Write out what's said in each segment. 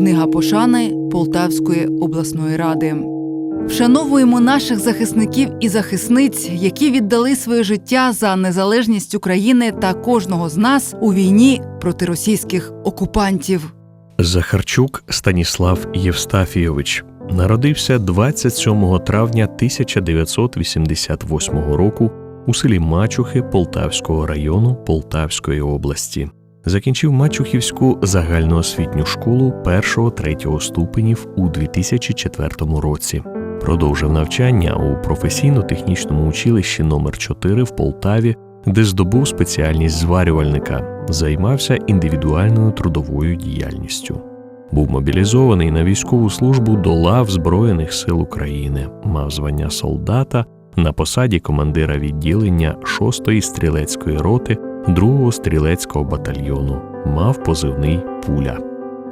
Книга пошани Полтавської обласної ради. Вшановуємо наших захисників і захисниць, які віддали своє життя за незалежність України та кожного з нас у війні проти російських окупантів. Захарчук Станіслав Євстафійович народився 27 травня 1988 року у селі Мачухи Полтавського району Полтавської області. Закінчив Мачухівську загальноосвітню школу 1-3 ступенів у 2004 році. Продовжив навчання у професійно-технічному училищі номер 4 в Полтаві, де здобув спеціальність зварювальника, займався індивідуальною трудовою діяльністю. Був мобілізований на військову службу до лав Збройних сил України, мав звання солдата на посаді командира відділення 6-ї стрілецької роти 2-го стрілецького батальйону, мав позивний Пуля.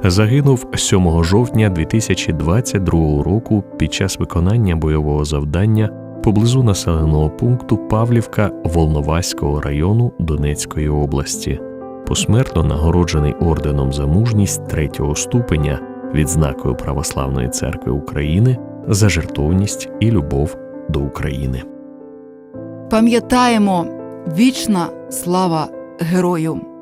Загинув 7 жовтня 2022 року під час виконання бойового завдання поблизу населеного пункту Павлівка Волноваського району Донецької області, посмертно нагороджений орденом за мужність третього ступеня відзнакою Православної церкви України за жертовність і любов до України. Пам'ятаємо вічна слава герою!